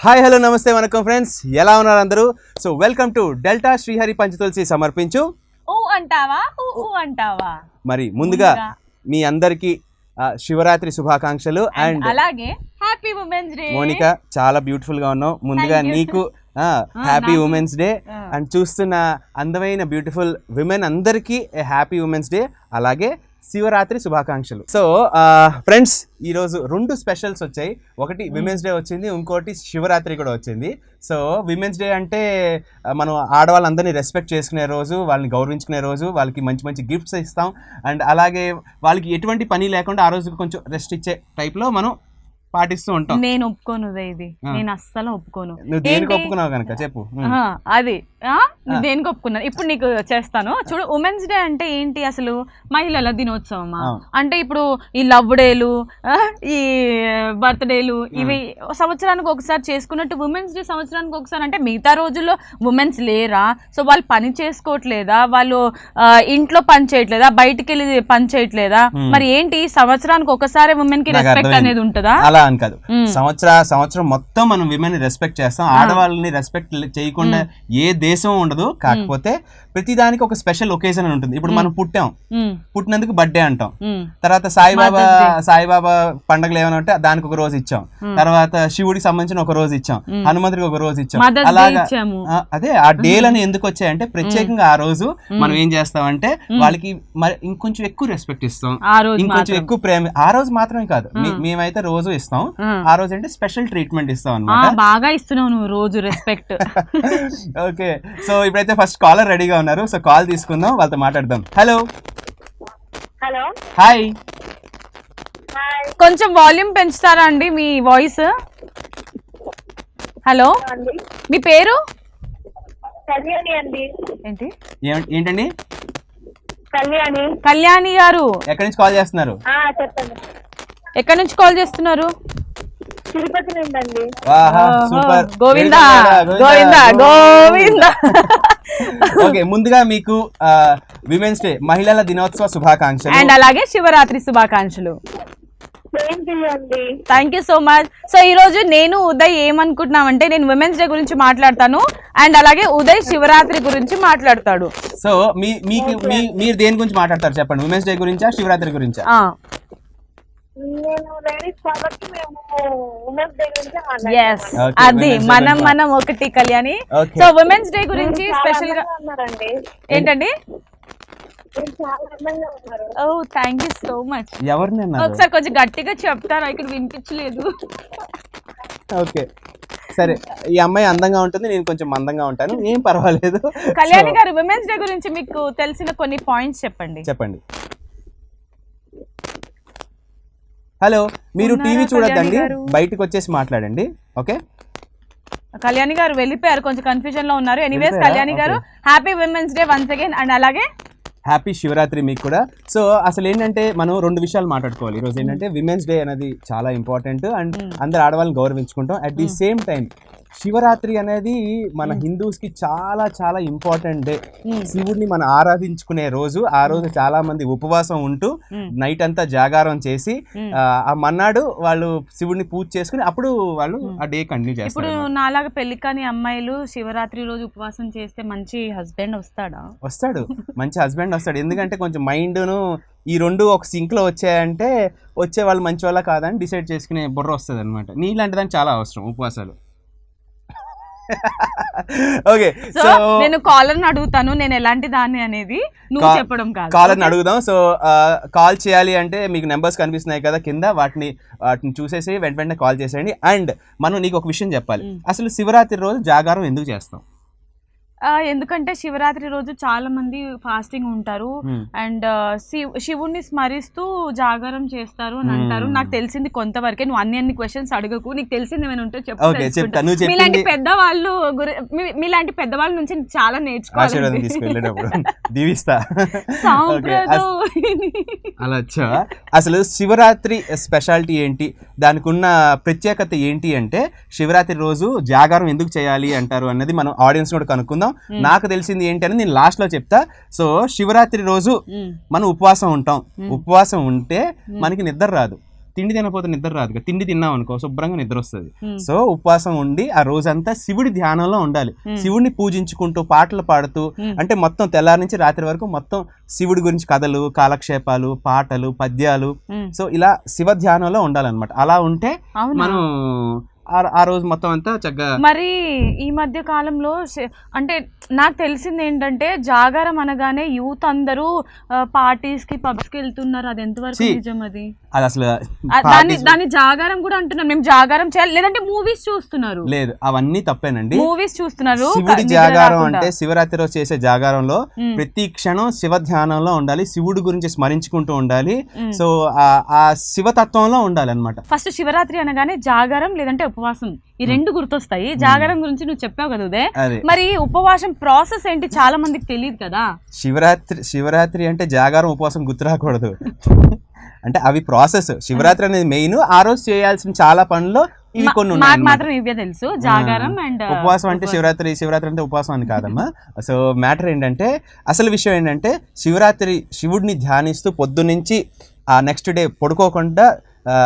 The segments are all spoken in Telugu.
హాయ్ హలో నమస్తే వనకం ఫ్రెండ్స్. ఎలా ఉన్నారు అందరూ? So welcome to delta Srihari Panchatulasi సమర్పించు. ఊ అంటావా? ఊ ఊ అంటావా? మరి ముందుగా. మీ అందరికీ ఆ, శివరాత్రి శుభాకాంక్షలు అండ్ అలాగే హ్యాపీ ఉమెన్స్ డే. మోనిక చాలా బ్యూటిఫుల్గా ఉన్నావు. ముందుగా Thank you. నీకు హ్యాపీ నాకు- ఉమెన్స్ డే ఆ. అండ్ చూస్తున్న అందమైన బ్యూటిఫుల్ విమెన్ అందరికీ హ్యాపీ ఉమెన్స్ డే అలాగే శివరాత్రి శుభాకాంక్షలు. సో ఫ్రెండ్స్ ఈరోజు రెండు స్పెషల్స్ వచ్చాయి. ఒకటి విమెన్స్ డే వచ్చింది ఇంకోటి శివరాత్రి కూడా వచ్చింది. సో విమెన్స్ డే అంటే మనం ఆడవాళ్ళందరినీ రెస్పెక్ట్ చేసుకునే రోజు వాళ్ళని గౌరవించుకునే రోజు వాళ్ళకి మంచి మంచి గిఫ్ట్స్ ఇస్తాం. అండ్ అలాగే వాళ్ళకి ఎటువంటి పని లేకుండా ఆ రోజు కొంచెం రెస్ట్ ఇచ్చే టైప్లో మనం పాటిస్తూ ఉంటాం. నేను ఒప్పుకోను ఇది. నేను అస్సలు ఒప్పుకోను. నువ్వు దేనికి? ఒప్పుకున్నావు కనుక? చెప్పు. అది. దేనికి ఒప్పుకున్నాను ఇప్పుడు నీకు చేస్తాను. చూడు ఉమెన్స్ డే అంటే ఏంటి అసలు? మహిళల దినోత్సవమా? ఆ. అంటే ఇప్పుడు ఈ లవ్ డేలు ఈ బర్త్డేలు ఇవి సంవత్సరానికి ఒకసారి చేసుకున్నట్టు ఉమెన్స్ డే సంవత్సరానికి ఒకసారి అంటే మిగతా రోజుల్లో ఉమెన్స్ లేరా? సో వాళ్ళు పని చేసుకోవట్లేదా? వాళ్ళు ఇంట్లో పని చేయట్లేదా? బయటికి వెళ్ళి పని చేయట్లేదా. మరి ఏంటి సంవత్సరానికి ఒకసారి ఉమెన్కి రెస్పెక్ట్. అనేది ఉంటుందా? అలా అని కాదు. సంవత్సర సంవత్సరం మొత్తం మనం విమెన్ రెస్పెక్ట్ చేస్తాం. ఆడవాళ్ళని రెస్పెక్ట్ చేయకుండా ఏ దేశం ఉండదు. కాకపోతే ప్రతిదానికి ఒక స్పెషల్ ఒకేజన్ అని ఉంటుంది. ఇప్పుడు మనం పుట్టాం. పుట్టినందుకు బర్త్డే అంటాం. తర్వాత సాయిబాబా. సాయిబాబా పండగలు ఏమైనా ఉంటే దానికి ఒక రోజు ఇచ్చాం. తర్వాత శివుడికి సంబంధించిన ఒక రోజు ఇచ్చాం. హనుమంతుడికి ఒక రోజు ఇచ్చాం. అలాగా అదే ఆ డేలని ఎందుకు వచ్చాయంటే ప్రత్యేకంగా ఆ రోజు మనం ఏం చేస్తామంటే వాళ్ళకి మరి ఇంకొంచెం ఎక్కువ రెస్పెక్ట్ ఇస్తాం. ఇంకొంచెం ఎక్కువ ప్రేమ. ఆ రోజు మాత్రమే కాదు. మేమైతే రోజు ఇస్తాం. ఆ. రోజు అంటే స్పెషల్ ట్రీట్మెంట్ ఇస్తాం అనమాట బాగా ఇస్తున్నావు నువ్వు రోజు రెస్పెక్ట్ ఓకే. సో ఇప్పుడైతే ఫస్ట్ కాలర్ రెడీగా ఉన్నారు. సో కాల్ తీసుకుందాం వాళ్ళతో మాట్లాడదాం. Hello hello. హాయ్ హాయ్ కొంచెం వాల్యూమ్ పెంచుతారా అండి మీ వాయిస్? హలో. అండి. మీ పేరు? ఏంటి? ఏంటండి? కళ్యాణి. కళ్యాణి గారు. ఎక్కడి నుంచి కాల్ చేస్తున్నారు? ఆ, చెప్పండి. ఎక్కడి నుంచి కాల్ చేస్తున్నారు? తిరుపతి నుండి అండి ఆహా, సూపర్ గోవిందా గోవిందా, గోవిందా గోవిందా ఓకే ముందుగా మీకు విమెన్స్ డే మహిళల దినోత్సవ శుభాకాంక్షలు అండ్ అలాగే శివరాత్రి శుభాకాంక్షలు thank you so much so ఈ రోజు నేను ఉదయ్ ఏమనుకుంటున్నామంటే నేను ఉమెన్స్ డే గురించి మాట్లాడతాను అండ్ అలాగే ఉదయ్ శివరాత్రి గురించి మాట్లాడతాడు సో మీ మీకు మీ- మీరు దేని గురించి మాట్లాడతారు చెప్పండి ఉమెన్స్ డే గురించా శివరాత్రి గురించా అది మనం మనం ఒకటి కళ్యాణి. సో ఉమెన్స్ డే గురించి స్పెషల్గా ఏంటండి? ఓ థ్యాంక్ యూ సో మచ్ ఎవరిని అన్నారు? ఒకసారి కొంచెం గట్టిగా చెప్తారా? ఇక్కడ వినిపించలేదు. ఓకే సరే ఈ అమ్మాయి అందంగా ఉంటుంది నేను కొంచెం మందంగా ఉంటాను. ఏం పర్వాలేదు. కళ్యాణి గారు ఉమెన్స్ డే గురించి మీకు తెలిసిన కొన్ని పాయింట్స్ చెప్పండి. చెప్పండి. హలో మీరు టీవీ చూడొద్దండి? బయటకు వచ్చేసి మాట్లాడండి ఓకే? కళ్యాణి గారు వెళ్ళిపోయారు కొంచెం కన్ఫ్యూజన్లో ఉన్నారు. ఎనీవేస్? కళ్యాణి గారు happy women's day once again and అలాగే? హ్యాపీ శివరాత్రి మీకు కూడా. సో అసలు ఏంటంటే మనం రెండు విషయాలు మాట్లాడుకోవాలి. ఈరోజు ఏంటంటే విమెన్స్ డే అనేది చాలా ఇంపార్టెంట్ అండ్ అందరు ఆడవాళ్ళని గౌరవించుకుంటాం. At the same time Shivaratri అనేది మన హిందూస్కి చాలా చాలా ఇంపార్టెంట్ డే. శివుడిని మనం ఆరాధించుకునే రోజు ఆ రోజు చాలా మంది ఉపవాసం ఉంటూ. నైట్ అంతా జాగారం చేసి. ఆ, మన్నాడు వాళ్ళు శివుడిని పూజ చేసుకుని అప్పుడు వాళ్ళు ఆ డే కంటిన్యూ ఇప్పుడు చేస్తారు నాలాగా పెళ్ళి కాని అమ్మాయిలు శివరాత్రి రోజు ఉపవాసం చేస్తే మంచి హస్బెండ్ వస్తాడా? వస్తాడు. మంచి హస్బెండ్ వస్తాడు. ఎందుకంటే కొంచెం మైండ్ను ఈ రెండు ఒక సింక్లో వచ్చాయంటే వచ్చే వాళ్ళు మంచి వాళ్ళ కాదని డిసైడ్ చేసుకునే బుర్ర వస్తుంది అనమాట నీలాంటి దానికి చాలా అవసరం ఉపవాసాలు. ఓకే సో నేను కాలర్ అడుగుతాను నేను ఎలాంటి దాన్ని అనేది నువ్వు చెప్పడం కాదు. కాలర్ని అడుగుదాం. సో కాల్ చేయాలి అంటే మీకు నెంబర్స్ కనిపిస్తున్నాయి కదా కింద వాటిని వాటిని చూసేసి వెంట వెంటనే కాల్ చేసేయండి. అండ్ మనం నీకు ఒక విషయం చెప్పాలి. Mm. అసలు శివరాత్రి రోజు జాగారం ఎందుకు చేస్తాం? ఎందుకంటే శివరాత్రి రోజు చాలా మంది ఫాస్టింగ్ ఉంటారు. అండ్ శివుణ్ణి స్మరిస్తూ జాగారం చేస్తారు అని అంటారు. నాకు తెలిసింది కొంతవరకే. నువ్వు అన్ని అన్ని క్వశ్చన్స్ అడగకు. నీకు తెలిసింది ఏమైనా ఉంటే చెప్పు మీలాంటి పెద్దవాళ్ళు మీలాంటి పెద్దవాళ్ళ నుంచి చాలా నేర్చుకోవాలి. అలా అసలు శివరాత్రి స్పెషాలిటీ ఏంటి? దానికి ఉన్న ప్రత్యేకత ఏంటి అంటే శివరాత్రి రోజు జాగారం ఎందుకు చేయాలి అంటారు అన్నది మనం ఆడియన్స్ కూడా కనుక్కుందాం. నాకు తెలిసింది ఏంటి అని నేను లాస్ట్లో చెప్తా. సో శివరాత్రి రోజు మనం ఉపవాసం ఉంటాం. ఉపవాసం ఉంటే మనకి నిద్ర రాదు. తిండి తినకపోతే నిద్ర రాదు తిండి తిన్నాం అనుకో శుభ్రంగా నిద్ర వస్తుంది. సో ఉపవాసం ఉండి ఆ రోజంతా శివుడి ధ్యానంలో ఉండాలి. శివుడిని పూజించుకుంటూ పాటలు పాడుతూ. అంటే మొత్తం తెల్లారి నుంచి రాత్రి వరకు మొత్తం శివుడి గురించి కథలు కాలక్షేపాలు పాటలు పద్యాలు. సో ఇలా శివ ధ్యానంలో ఉండాలన్నమాట. అలా ఉంటే మనం ఆ- రోజు మొత్తం అంతా చక్కగా మరి ఈ మధ్య కాలంలో అంటే నాకు తెలిసింది ఏంటంటే జాగారం అనగానే యూత్ అందరూ పార్టీస్కి పబ్స్కి వెళ్తున్నారు. అది ఎంతవరకు నిజం అది? అది అసలు దాన్ని దాన్ని జాగారం కూడా అంటున్నాం. మేము జాగారం చేయాలి. లేదంటే మూవీస్ చూస్తున్నారు. లేదు అవన్నీ తప్పేనండి. మూవీస్ చూస్తున్నారు. శివుడి జాగారం. అంటే శివరాత్రి రోజు చేసే జాగారంలో ప్రతి క్షణం శివ ధ్యానంలో ఉండాలి. శివుడి గురించి స్మరించుకుంటూ ఉండాలి. సో ఆ- ఆ శివతత్వంలో ఉండాలి అనమాట ఫస్ట్ శివరాత్రి అనగానే జాగారం లేదంటే ఉపవాసం. ఈ రెండు గుర్తొస్తాయి. జాగారం గురించి నువ్వు చెప్పావు కదా ఉదయ్. మరి ఉపవాసం ప్రాసెస్ ఏంటి చాలా మందికి తెలియదు కదా? శివరాత్రి శివరాత్రి అంటే జాగారం ఉపవాసం గుర్తురాకూడదు అంటే అవి ప్రాసెస్. శివరాత్రి అనేది మెయిన్. ఆ రోజు చేయాల్సిన చాలా పనులు ఇవి కొన్ని ఉన్నాయి. మాత్రం ఇవే తెలుసు. జాగారం అండ్ ఉపవాసం అంటే శివరాత్రి శివరాత్రి అంటే ఉపవాసం అని కాదమ్మా. సో మ్యాటర్ ఏంటంటే అసలు విషయం ఏంటంటే శివరాత్రి శివుడిని ధ్యానిస్తూ పొద్దునుంచి ఆ నెక్స్ట్ డే పడుకోకుండా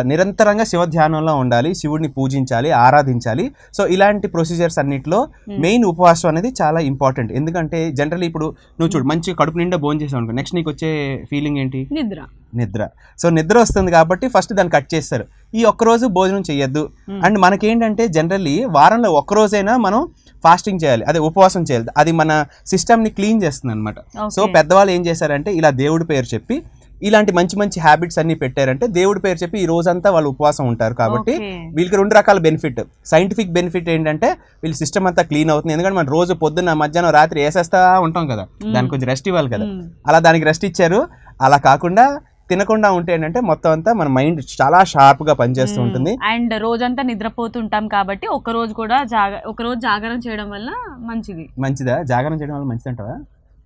నిరంతరంగా శివ ధ్యానంలో ఉండాలి శివుడిని పూజించాలి ఆరాధించాలి. సో ఇలాంటి ప్రొసీజర్స్ అన్నిటిలో మెయిన్ ఉపవాసం అనేది చాలా ఇంపార్టెంట్ ఎందుకంటే జనరల్లీ ఇప్పుడు నువ్వు చూడు మంచి కడుపు నిండా భోజనం చేసావు అనుకో నెక్స్ట్ నీకు వచ్చే ఫీలింగ్ ఏంటి? నిద్ర. నిద్ర. సో నిద్ర వస్తుంది కాబట్టి ఫస్ట్ దాన్ని కట్ చేస్తారు. ఈ ఒక్క రోజు భోజనం చేయొద్దు Hmm. అండ్ మనకేంటంటే జనరల్లీ వారంలో ఒక్క రోజైనా మనం ఫాస్టింగ్ చేయాలి. అదే ఉపవాసం చేయాలి. అది మన సిస్టమ్ని క్లీన్ చేస్తుంది అనమాట సో. పెద్దవాళ్ళు ఏం చేశారంటే ఇలా దేవుడి పేరు చెప్పి ఇలాంటి మంచి మంచి హ్యాబిట్స్ అన్ని పెట్టారంటే దేవుడి పేరు చెప్పి ఈ రోజంతా వాళ్ళు ఉపవాసం ఉంటారు కాబట్టి. వీళ్ళకి రెండు రకాల బెనిఫిట్ సైంటిఫిక్ బెనిఫిట్ ఏంటంటే వీళ్ళ సిస్టమ్ అంతా క్లీన్ అవుతుంది. ఎందుకంటే మనం రోజు పొద్దున్న మధ్యాహ్నం రాత్రి వేసేస్తా ఉంటాం కదా. దానికి కొంచెం రెస్ట్ ఇవ్వాలి కదా. అలా దానికి రెస్ట్ ఇచ్చారు. అలా కాకుండా తినకుండా ఉంటే ఏంటంటే మొత్తం అంతా మన మైండ్ చాలా షార్ప్గా పనిచేస్తూ ఉంటుంది. అండ్ రోజంతా నిద్రపోతుంటాం కాబట్టి ఒక రోజు కూడా జాగ ఒక రోజు జాగరణ చేయడం వల్ల మంచిది. మంచిదా? జాగరణ చేయడం వల్ల మంచిది అంటావా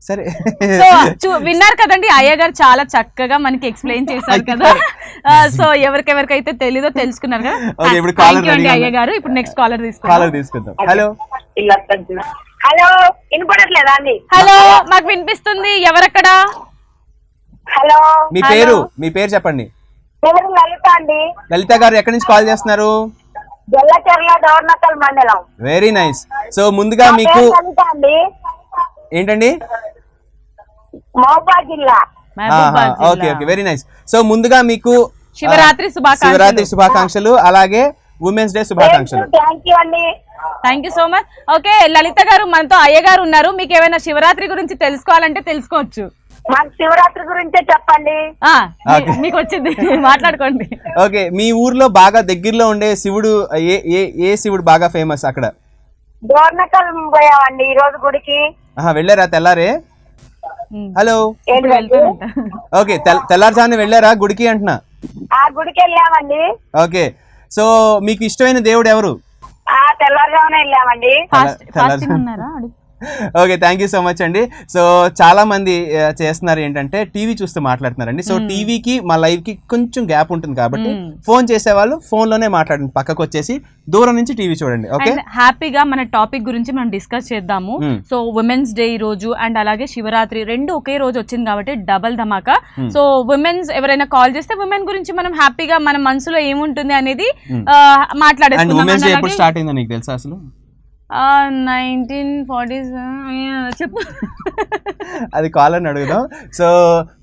సరే. సో చూ- విన్నారు కదండి అయ్య గారు చాలా చక్కగా మనకి ఎక్స్ప్లెయిన్ చేశారు కదా. సో ఎవరికెవరికైతే తెలీదో తెలుసుకున్నారు కదా. అండి అయ్య గారు. ఇప్పుడు నెక్స్ట్ కాలర్ తీసుకుందాం. కాలర్ తీసుకుందాం. హలో హలో వినపడట్లేదా అండి? హలో మాకు వినిపిస్తుంది. ఎవరక్కడ? హలో మీ. పేరు? మీ పేరు చెప్పండి. లలిత అండి. లలిత గారు ఎక్కడి నుంచి కాల్ చేస్తున్నారు? మండలం. వెరీ నైస్ సో ముందుగా మీకు పేరు లలిత అండి. ఏంటండి? Okay. Okay very nice so ముందుగా మీకు శివరాత్రి. శివరాత్రి శుభాకాంక్షలు అలాగే ఉమెన్స్ డే శుభాకాంక్షలు. Thank you so much okay Lalitha గారు మనతో అయ్య గారు ఉన్నారు. మీకు ఏమైనా శివరాత్రి గురించి తెలుసుకోవాలంటే తెలుసుకోవచ్చు. మాకు శివరాత్రి గురించే చెప్పండి. మీకు వచ్చింది మాట్లాడుకోండి. ఓకే మీ ఊర్లో బాగా దగ్గరలో ఉండే శివుడు ఏ ఏ ఏ శివుడు బాగా ఫేమస్ అక్కడ? డోర్నకల్ పోయామండి ఈ రోజు గుడికి. ఆహా వెళ్ళారా తెల్లారే. హలో? ఓకే తెల్ తెల్లారుజామున వెళ్ళారా గుడికి అంటున్నా? ఆ గుడికి వెళ్ళామండి. ఓకే సో మీకు ఇష్టమైన దేవుడు ఎవరు? ఆ తెల్లవారుజామున వెళ్ళామండి. Okay thank you so much అండి సో చాలా మంది చేస్తున్నారు ఏంటంటే టీవీ చూస్తూ మాట్లాడుతున్నారండి సో టీవీకి మా లైవ్కి కొంచెం గ్యాప్ ఉంటుంది కాబట్టి. ఫోన్ చేసే వాళ్ళు ఫోన్లోనే మాట్లాడండి పక్కకు వచ్చేసి దూరం నుంచి టీవీ చూడండి ఓకే హ్యాపీగా మన టాపిక్ గురించి మనం డిస్కస్ చేద్దాము. సో ఉమెన్స్ డే ఈ రోజు అండ్ అలాగే శివరాత్రి రెండు ఒకే రోజు వచ్చింది కాబట్టి డబల్ ధమాకా. సో ఉమెన్స్ ఎవరైనా కాల్ చేస్తే ఉమెన్ గురించి మనం హ్యాపీగా మన మనసులో ఏముంటుంది అనేది. ఆ, అండ్ మాట్లాడేసుకుందాం ఉమెన్స్ డే And ఎప్పుడు అలాగే, స్టార్ట్ అయిందో నీకు తెలుసా అసలు నైన్టీన్ ఫార్టీస్ చెప్పు. అది కాలని అడుగుదాం. సో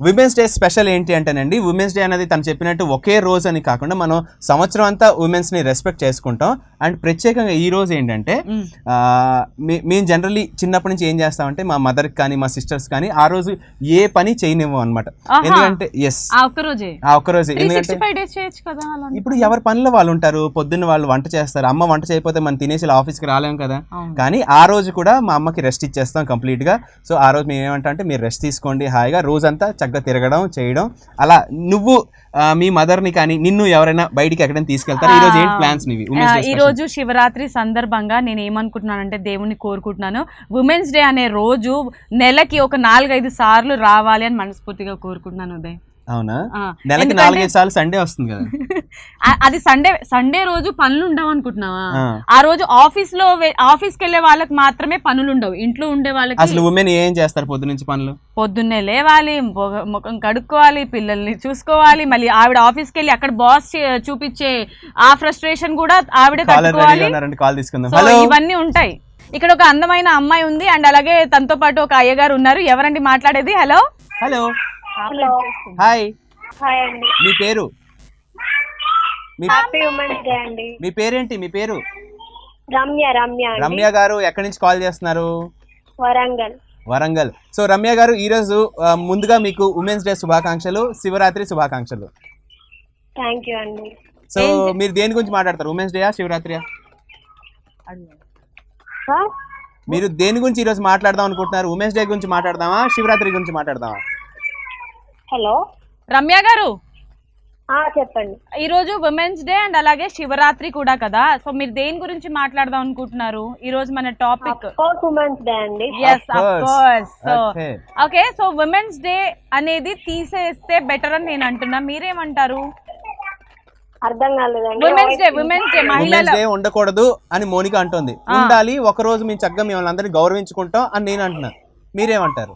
ఉమెన్స్ డే స్పెషల్ ఏంటి అంటేనండి ఉమెన్స్ డే అనేది తను చెప్పినట్టు ఒకే రోజు అని కాకుండా మనం సంవత్సరం అంతా ఉమెన్స్ని రెస్పెక్ట్ చేసుకుంటాం. అండ్ ప్రత్యేకంగా ఈ రోజు ఏంటంటే మ్మ్. ఆ, మే- మేము జనరల్లీ చిన్నప్పటి నుంచి ఏం చేస్తామంటే మా మదర్ కానీ మా సిస్టర్స్ కానీ ఆ రోజు ఏ పని చేయనివ్వం అనమాట. ఎందుకంటే ఎస్ ఆ ఒక్క రోజే. ఆ ఒక్క రోజు. త్రీ ఎందుకంటే ఇప్పుడు ఎవరి పనిలో వాళ్ళు ఉంటారు? పొద్దున్న వాళ్ళు వంట చేస్తారు. అమ్మ వంట చేయకపోతే మనం తినేసి ఆఫీస్కి రాలేం కదా. కానీ ఆ రోజు కూడా మా అమ్మకి రెస్ట్ ఇచ్చేస్తాం కంప్లీట్గా. సో ఆ రోజు మేము ఏమంటాం అంటే మీరు రెస్ట్ తీసుకోండి హాయిగా. రోజంతా చక్కగా తిరగడం చేయడం. అలా నువ్వు మీ మదర్ని కానీ నిన్ను ఎవరైనా బయటికి ఎక్కడైనా తీసుకెళ్తారు? ఈ రోజు ఏంటి ప్లాన్స్ నీవి? ఈ special. ఈరోజు శివరాత్రి సందర్భంగా నేను ఏమనుకుంటున్నానంటే దేవుణ్ణి కోరుకుంటున్నాను. ఉమెన్స్ డే అనే రోజు నెలకి ఒక నాలుగైదు సార్లు రావాలి అని మనస్ఫూర్తిగా కోరుకుంటున్నాను ఉదయ్. అవునా? నెలకి నాలుగైదు సార్లు సండే వస్తుంది కదా. అది సండే సండే రోజు పనులు ఉండవు అనుకుంటున్నావా? ఆ. రోజు ఆఫీస్లో ఆఫీస్కి వెళ్ళే వాళ్ళకి మాత్రమే పనులు ఉండవు ఇంట్లో ఉండే వాళ్ళకి అసలు ఉమెన్ ఏం చేస్తారు పొద్దు నుంచి పనులు? పొద్దున్నే లేవాలి ముఖం కడుక్కోవాలి పిల్లల్ని చూసుకోవాలి మళ్ళీ ఆవిడ ఆఫీస్కి వెళ్ళి అక్కడ బాస్ చూపించే ఆ ఫ్రస్ట్రేషన్ కూడా ఆవిడే కాల్ తీసుకుందాం. ఇవన్నీ ఉంటాయి. ఇక్కడ ఒక అందమైన అమ్మాయి ఉంది అండ్ అలాగే తనతో పాటు ఒక అయ్యగారు ఉన్నారు. ఎవరండి మాట్లాడేది? హలో హలో హాయ్ హాయ్ అండి. మీ పేరు? మీ హ్యాపీ ఉమెన్స్ డే అండి. మీ పేరేంటి? మీ పేరు? రమ్య రమ్య అండి. రమ్య గారు ఎక్కడి నుంచి కాల్ చేస్తున్నారు? వరంగల్. వరంగల్. సో రమ్య గారు ఈరోజు ఆ, ముందుగా మీకు ఉమెన్స్ డే శుభాకాంక్షలు శివరాత్రి శుభాకాంక్షలు. థ్యాంక్ యూ అండి. సో మీరు దేని గురించి మాట్లాడతారు? ఉమెన్స్ డేయా శివరాత్రియా? మీరు దేని గురించి ఈరోజు మాట్లాడదాం అనుకుంటున్నారు? ఉమెన్స్ డే గురించి మాట్లాడదామా? శివరాత్రి గురించి మాట్లాడదామా? హలో. రమ్య గారు? ఆ చెప్పండి. ఈ రోజు ఉమెన్స్ డే అండ్ అలాగే శివరాత్రి కూడా కదా. సో మీరు దేని గురించి మాట్లాడదాం అనుకుంటున్నారు? ఈ రోజు మన టాపిక్ కోర్స్ ఉమెన్స్ డే అండి. Yes Of of course. Course so Okay. Okay so women's day అనేది తీసేస్తే బెటర్ అని నేను అంటున్నా. మీరేమంటారు? అర్థం కాలేదండి. ఉమెన్స్ డే ఉమెన్స్ డే మహిళల ఉమెన్స్ డే ఉండకూడదు అని మోనిక అంటుంది. ఉండాలి ఒక రోజు మేము చక్కగా మిమ్మల్ని అందరినీ గౌరవించుకుంటాం అని నేను అంటున్నా. మీరేమంటారు?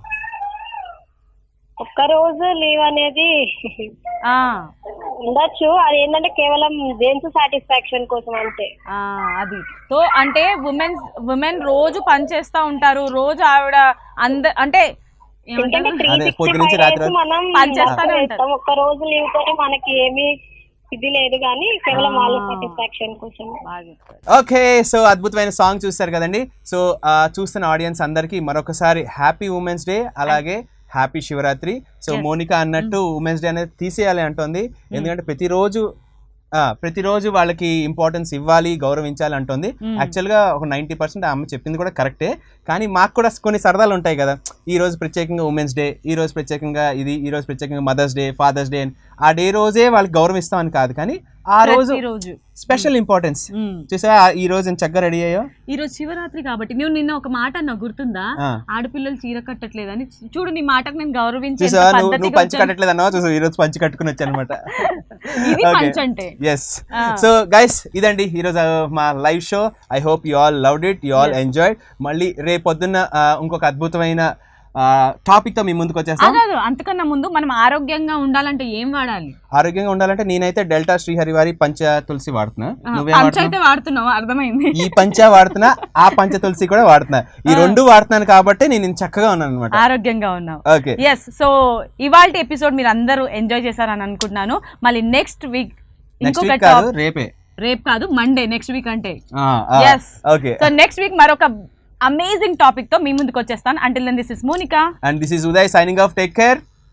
ఒక్క రోజు లీవ్ అనేది ఆ, ఉండొచ్చు. అది ఏంటంటే కేవలం జెంట్స్ సాటిస్ఫాక్షన్ కోసం అంతే. ఆ, అది. సో అంటే ఉమెన్స్ ఉమెన్ రోజు పని చేస్తా ఉంటారు. రోజు ఆవిడ అంద అంటే. ఒక్క రోజు లీవ్ తోటి మనకి ఏమి ఇది లేదు కానీ కేవలం వాళ్ళ సాటిస్ఫాక్షన్ కోసం. ఓకే సో అద్భుతమైన సాంగ్ చూస్తారు కదండి. సో చూస్తున్న ఆడియన్స్ అందరికీ మరొకసారి హ్యాపీ ఉమెన్స్ డే అలాగే హ్యాపీ శివరాత్రి. సో. మోనిక అన్నట్టు ఉమెన్స్ డే అనేది తీసేయాలి అంటోంది. ఎందుకంటే ప్రతిరోజు ప్రతిరోజు వాళ్ళకి ఇంపార్టెన్స్ ఇవ్వాలి గౌరవించాలి అంటుంది. Mm. యాక్చువల్గా ఒక నైంటీ పర్సెంట్ అమ్మ చెప్పింది కూడా కరెక్టే కానీ మాకు కూడా కొన్ని సరదాలు ఉంటాయి కదా. ఈ రోజు ప్రత్యేకంగా ఉమెన్స్ డే ఈ రోజు ప్రత్యేకంగా ఇది ఈ రోజు ప్రత్యేకంగా మదర్స్ డే ఫాదర్స్ డే ఆ డే రోజే వాళ్ళకి గౌరవిస్తామని కాదు. కానీ ఆ రోజు ప్రతిరోజు. Special importance. చూసా ఈ రోజు చక్కగా రెడీ అయ్యో ఈ రోజు శివరాత్రి కాబట్టి. నువ్వు నిన్న ఒక మాట అన్నావు గుర్తుందా. ఆడపిల్లలు చీర కట్టట్లేదని. చూడు నీ మాటకు నేను గౌరవించి నువ్వు పంచి వచ్చాను. కట్టట్లేదు అన్నావా చూసా ఈ రోజు పంచి కట్టుకుని వచ్చా అనమాట ఎస్. సో గైస్ ఇదండి. ఈరోజు మా live show I hope you all loved it you all. Enjoy మళ్ళీ రేపు పొద్దున్న ఆ, ఇంకొక అద్భుతమైన టాపిక్తో మీ ముందుకు వచ్చేస్తాం. కాదు అంతకన్నా ముందు మనం ఆరోగ్యంగా ఉండాలంటే ఏం వాడాలి? ఆరోగ్యంగా ఉండాలంటే నేనైతే డెల్టా శ్రీహరి వారి పంచ తులసి వాడుతున్నా. నువ్వేం అయితే వాడుతున్నావు? అర్థమైంది. ఈ పంచ వాడుతున్నా ఆ పంచ తులసి కూడా వాడుతున్నా. ఈ రెండు వాడుతున్నాను కాబట్టి నేను చక్కగా ఉన్నాను అనమాట ఆరోగ్యంగా ఉన్నావు. ఓకే. ఎస్ సో ఇవాళ ఎపిసోడ్ మీరు అందరూ ఎంజాయ్ చేశారని అనుకుంటున్నాను. మళ్ళీ నెక్స్ట్ వీక్ ఇంకొక రేపే. రేపు కాదు మండే నెక్స్ట్ వీక్ అంటే. సో నెక్స్ట్ వీక్ మరొక అమేజింగ్ టాపిక్తో మీ ముందుకు వచ్చేస్తాను. Until this is Monica and this is Uday signing off take care